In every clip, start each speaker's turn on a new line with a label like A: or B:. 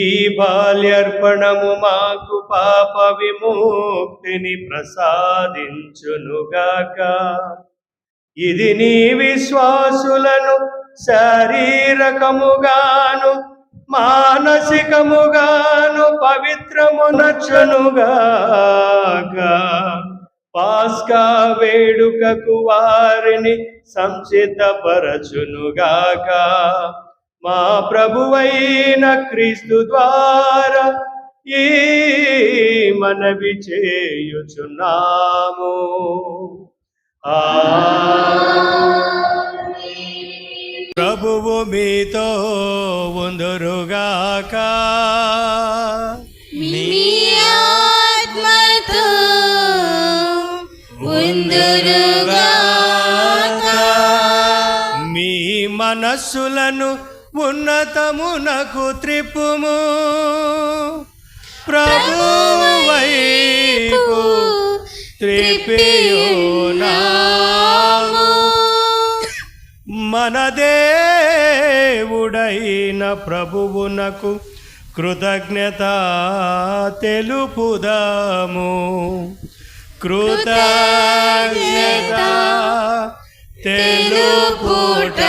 A: ఈ బాల్యర్పణము మాకు పాప విముక్తిని ప్రసాదించునుగాక. ఇది నీ విశ్వాసులను శారీరకముగాను మానసికముగాను పవిత్రమునచ్చునుగాక పాస్కా వేడుకకు వారిని సంసిద్ధపరచునుగాక. మా ప్రభువైన క్రీస్తు ద్వారా ఈ మనవి చేయుచున్నాము. ఆ ప్రభువు మీతో ఉందురుగాక.
B: మీ
A: మనస్సులను ఉన్నతమునకు త్రిప్పుము. ప్రభువైపు త్రిపియునాము మన దేవుడైన ప్రభువునకు కృతజ్ఞత తెలుపుదాము. కృతజ్ఞత తెలుపుట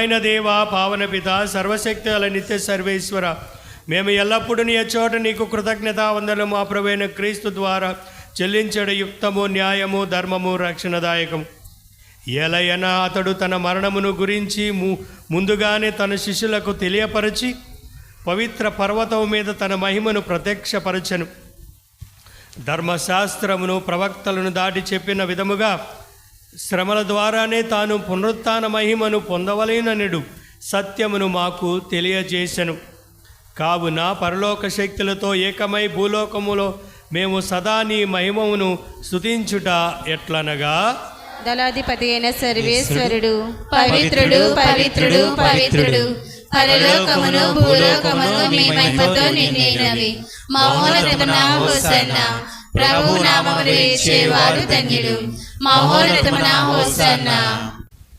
A: పరిశుద్ధమైన దేవ దేవా పావన పిత సర్వశక్తి అల నిత్య సర్వేశ్వర. మేము ఎల్లప్పుడూ నీ చోట నీకు కృతజ్ఞత వందలు మా ప్రభువైన క్రీస్తు ద్వారా చెల్లించడ యుక్తము న్యాయము ధర్మము రక్షణదాయకము. ఎలయనా అతడు తన మరణమును గురించి ము ముందుగానే తన శిష్యులకు తెలియపరచి పవిత్ర పర్వతం మీద తన మహిమను ప్రత్యక్షపరచను. ధర్మశాస్త్రమును ప్రవక్తలను దాటి చెప్పిన విధముగా శ్రమల ద్వారానే తాను పునరుత్థాన మహిమను పొందవలేననుడు సత్యమును మాకు తెలియజేశను కావున పరలోక శక్తులతో ఏకమై భూలోకములో మేము సదా నీ మహిమమును స్తుతించుట ఎట్లనగా?
B: దళాధిపతి అయిన సర్వేశ్వరుడు పవిత్రుడు పవిత్రుడు పవిత్రుడు. పరలోకమును భూలోకమును మీ మహిమతో నిండినవి హోసన్న. ప్రభు నామములు ఇచ్చేవారు ధన్యుడు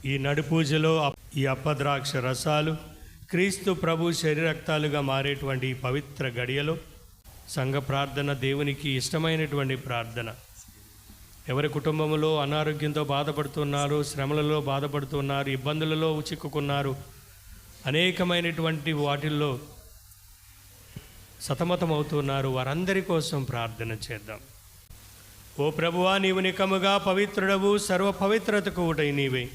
A: ఈ నడుపూజలో అప్- ఈ అప్పద్రాక్ష రసాలు క్రీస్తు ప్రభు శరీరక్తాలుగా మారేటువంటి ఈ పవిత్ర గడియలో సంఘ ప్రార్థన దేవునికి ఇష్టమైనటువంటి ప్రార్థన. ఎవరి కుటుంబంలో అనారోగ్యంతో బాధపడుతున్నారు శ్రమలలో బాధపడుతున్నారు ఇబ్బందులలో చిక్కుకున్నారు అనేకమైనటువంటి వాటిల్లో సతమతమవుతున్నారు వారందరి కోసం ప్రార్థన చేద్దాం. ఓ ప్రభువా నీవు నికముగా పవిత్రుడవు సర్వ పవిత్రతకు ఒకటై నీవే.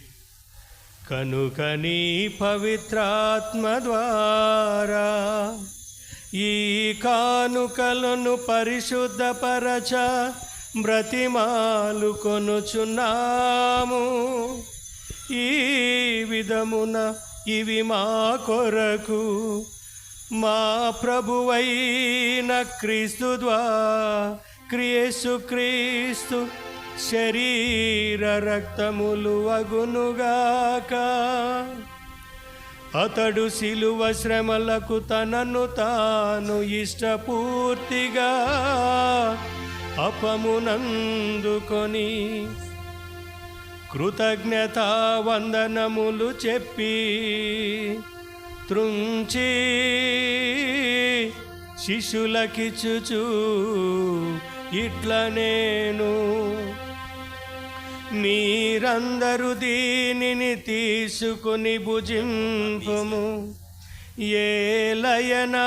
A: కనుక నీ పవిత్రాత్మ ద్వారా ఈ కానుకలను పరిశుద్ధపరచ బ్రతిమాలు కొనుచున్నాము. ఈ విధమున ఇవి మా కొరకు మా ప్రభువైన క్రీస్తు ద్వారా క్రియేసు క్రీస్తు శరీర రక్తములు అగునుగాక. అతడు శిలువ శ్రమలకు తనను తాను ఇష్టపూర్తిగా అపమునందుకొని కృతజ్ఞత వందనములు చెప్పి త్రుంచి శిశులకిచుచూ ఇట్ల నేను మీరందరూ దీనిని తీసుకుని భుజింపుము. ఏలయనా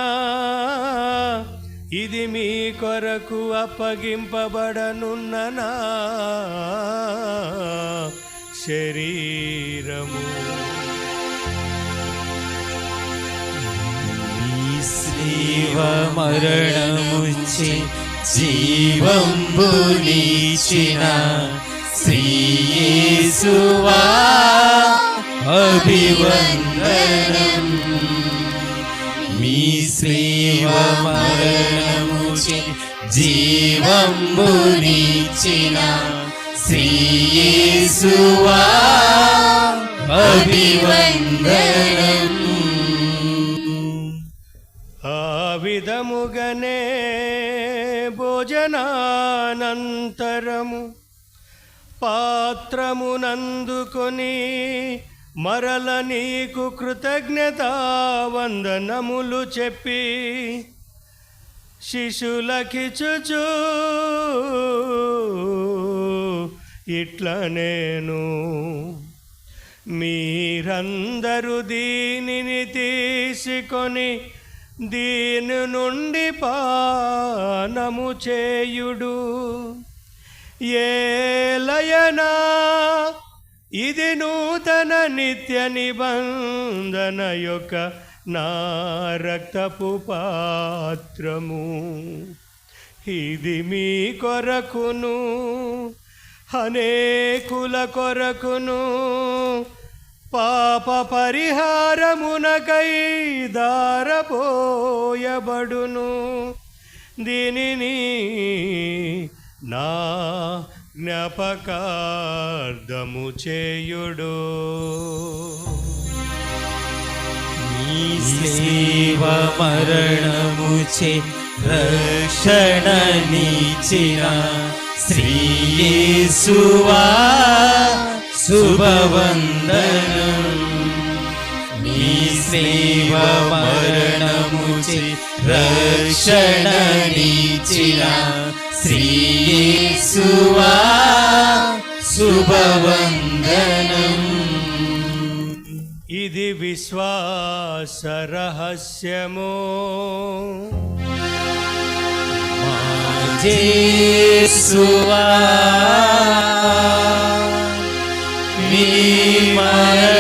A: ఇది మీ కొరకు అప్పగింపబడనున్ననా? శరీరము.
C: శివ శ్రీవ జీవంబునిచిన శ్రీయేసువా అభివందనం. మీ శ్రీవ మరణముచి జీవంబునిచిన శ్రీయేసువా అభివందనం.
A: అనంతరము పాత్రమునందుకొని మరల నీకు కృతజ్ఞత వందనములు చెప్పి శిశులకిచుచు ఇట్ల నేను మీరందరూ దీనిని తీసుకొని దీని నుండి పానము చేయుడు. ఏలయనా ఇది నూతన నిత్య నిబంధన యొక్క నా రక్తపు పాత్రము. ఇది మీ కొరకును అనేకుల కొరకును పాప పరిహారమునకై దారపోయబడును దీనిని నా జ్ఞాపకార్థము చేయుడు.
C: నీ సేవ మరణముచే రక్షణనిచిన శ్రీయేసువా శుభవందనం. నీ సేవ మరణముచే రక్షణనిచిన శ్రీయేసువా శుభవందనం.
A: ఇది విశ్వాస రహస్యము.
C: జేసువా మీ మరణమును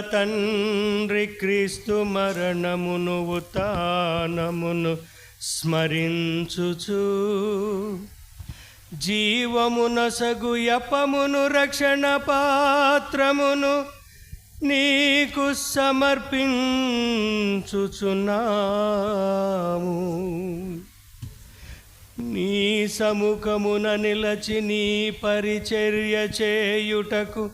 A: తండ్రి క్రీస్తు మరణమును ఉతానమును స్మరించుచు. జీవమునసగు యపమును రక్షణ పాత్రమును నీకు సమర్పించుచున్నాము. నీ సముఖమున నిలచి నీ పరిచర్య చేయుటకు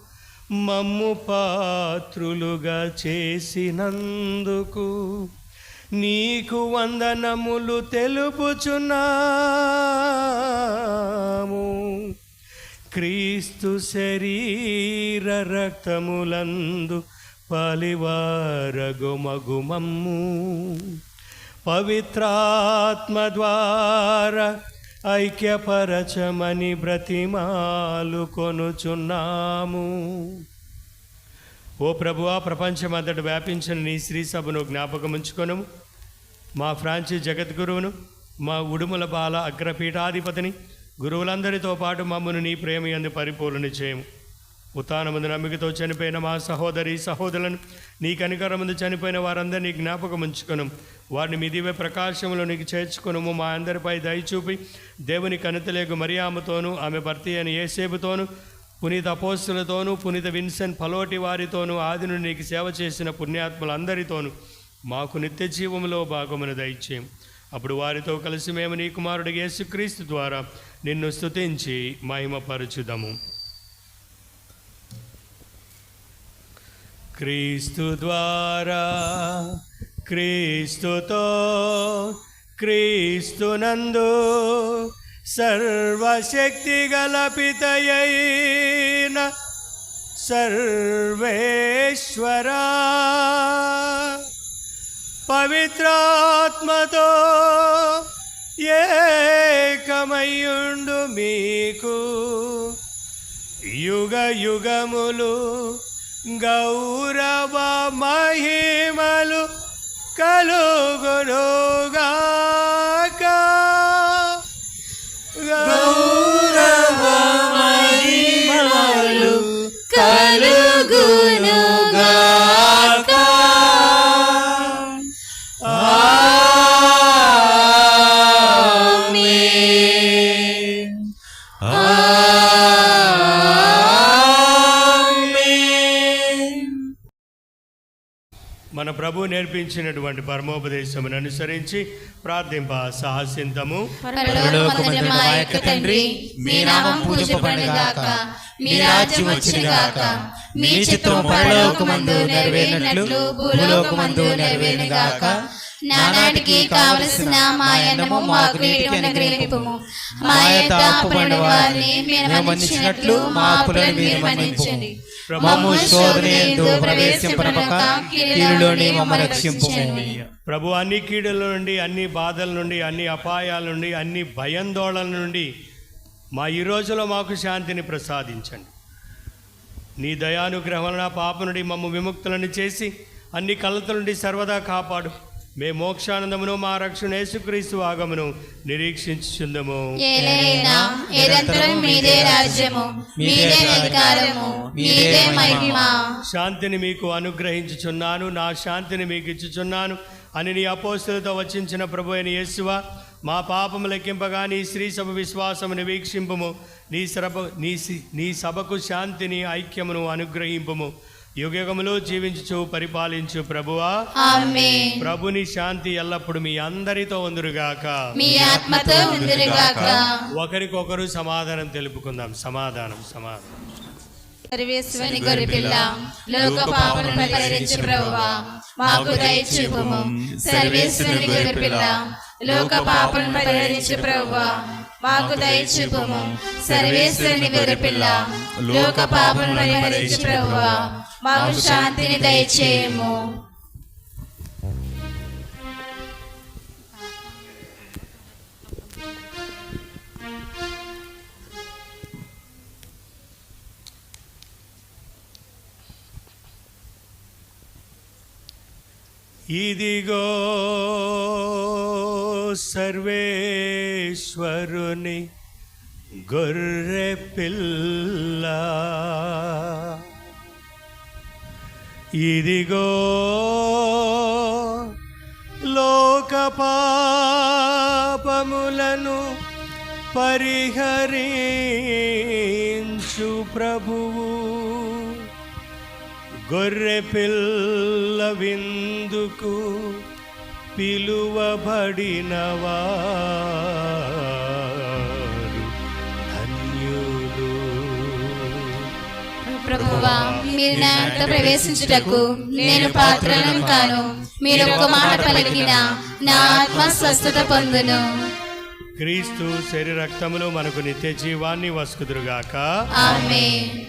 A: మమ్ము పాత్రులుగా చేసినందుకు నీకు వందనములు తెలుపుచున్నాము. క్రీస్తు శరీర రక్తములందు పలివారగుమగుమమ్ము పవిత్రాత్మ ద్వారా ఐక్యపరచమని బ్రతిమాలు కొనుచున్నాము. ఓ ప్రభువా ప్రపంచమంతటి వ్యాపించిన నీ శ్రీసభను సభను జ్ఞాపకముంచుకొనము మా ఫ్రాన్సిస్ జగద్గురువును మా ఉడుముల బాల అగ్రపీఠాధిపతిని గురువులందరితో పాటు మమ్మను నీ ప్రేమ ఎందు పరిపూర్ణ చేయము. ఉత్తానమందు నమ్మికతో చనిపోయిన మా సహోదరి సహోదరులను నీ కనికరమందు చనిపోయిన వారందరినీ జ్ఞాపకం ఉంచుకొను వారిని మీ దివ్య ప్రకాశంలో నీకు చేర్చుకొనుము. మా అందరిపై దయ చూపి దేవుని కనితలేగు మరియామతోనూ ఆమె భర్త అయిన ఏసేపుతోనూ పునీత అపోస్తులతోనూ పునీత విన్సెంట్ పలోటి వారితోనూ ఆది నుండి నీకు సేవ చేసిన పుణ్యాత్ములందరితోను మాకు నిత్య జీవంలో భాగమును దయచేయం. అప్పుడు వారితో కలిసి మేము నీ కుమారుడు యేసుక్రీస్తు ద్వారా నిన్ను స్తుతించి మహిమపరచుదము. క్రీస్తు ద్వారా క్రీస్తుతో క్రీస్తునందు సర్వశక్తి గల పితయైన సర్వేశ్వరా. పవిత్రాత్మతో ఏకమయ్యుండు మీకు. యుగ యుగములు గౌరవ మహిమలు Kalogoroga.
B: మన
A: ప్రభు నేర్పించినటువంటి పరమోపదేశమును అనుసరించి ప్రార్థింప సాహసింతము.
B: తండ్రి మీ నామం పూజింపబడుగాక మీ రాజ్యం వచ్చునుగాక మీ చిత్తం పరలోకమందు నెరవేరినట్లు భూలోకమందు నెరవేరినగాక. నానాటికి కావలసిన మా అన్నము మాకు నేటి అనుగ్రహింపుము. మా యొక్క అప్పులను వారిని మీరు మన్నించినట్లు మా అప్పులను మీరు మన్నించండి. మమ్ము శోధన యందు ప్రవేశింపనక కీడులోని మమ్మ
A: ప్రభు అన్ని కీడుల నుండి అన్ని బాధల నుండి అన్ని అపాయాల నుండి అన్ని భయాందోళనల నుండి మా ఈ రోజులో మాకు శాంతిని ప్రసాదించండి. నీ దయానుగ్రహం వలన పాప నుండి మమ్మ విముక్తులను చేసి అన్ని కలతల నుండి సర్వదా కాపాడు. మే మోక్షానందమును మా రక్షణ యేసుక్రీస్తు ఆగమును నిరీక్షించుచుందము.
B: ఏలైనా నిరంతరం మీదే రాజ్యము మీదే అధికారము మీదే మహిమ.
A: శాంతిని మీకు అనుగ్రహించుచున్నాను నా శాంతిని మీకు ఇచ్చుచున్నాను అని నీ అపోస్తులతో వచ్చించిన ప్రభు అయిన యేసువ మా పాపము లెక్కింపగా నీ శ్రీ సభ విశ్వాసమును వీక్షింపుము నీ సభ నీ నీ సభకు శాంతిని ఐక్యమును అనుగ్రహింపుము. యుగయుగములో జీవించుచు పరిపాలించు ప్రభువా. ప్రభుని శాంతి ఎల్లప్పుడు మీ అందరితో ఉందురుగాక.
B: మీ ఆత్మతో ఉందిరుగాక.
A: ఒకరికొకరు సమాధానం తెలుపుకుందాం. సమాధానం సమాధానం.
B: సర్వేశ్వని గొర్రెపిల్ల లోక పాపను పరిహరించు ప్రభువా. మాకు దయచూపుము సర్వేశ్వని గొర్రెపిల్ల లోక పాపను పరిహరించు ప్రభువా. మాకు దయచూపము సర్వేశ్వరుని గొర్రెపిల్ల లోక పాపను పరిహరించు ప్రభువా మాకు శాంతిని దయచేయము.
A: ఇదిగో సర్వేశ్వరుని గొర్రె పిల్ల. ఇదిగో లోక పాపములను పరిహరించు ప్రభువు. గొర్రె పిల్ల విందుకు పిలువబడిన వారు ధన్యులు.
B: ప్రభువా మీరు నా ఇంట ప్రవేశించుటకు నేను పాత్రలను కాను. మీరు ఒక మాట పలికిన నా ఆత్మ స్వస్థత పొందును.
A: క్రీస్తు శరీరక్తములు మనకు నిత్య జీవాన్ని వసుకుదురుగాక.
B: ఆమేన్.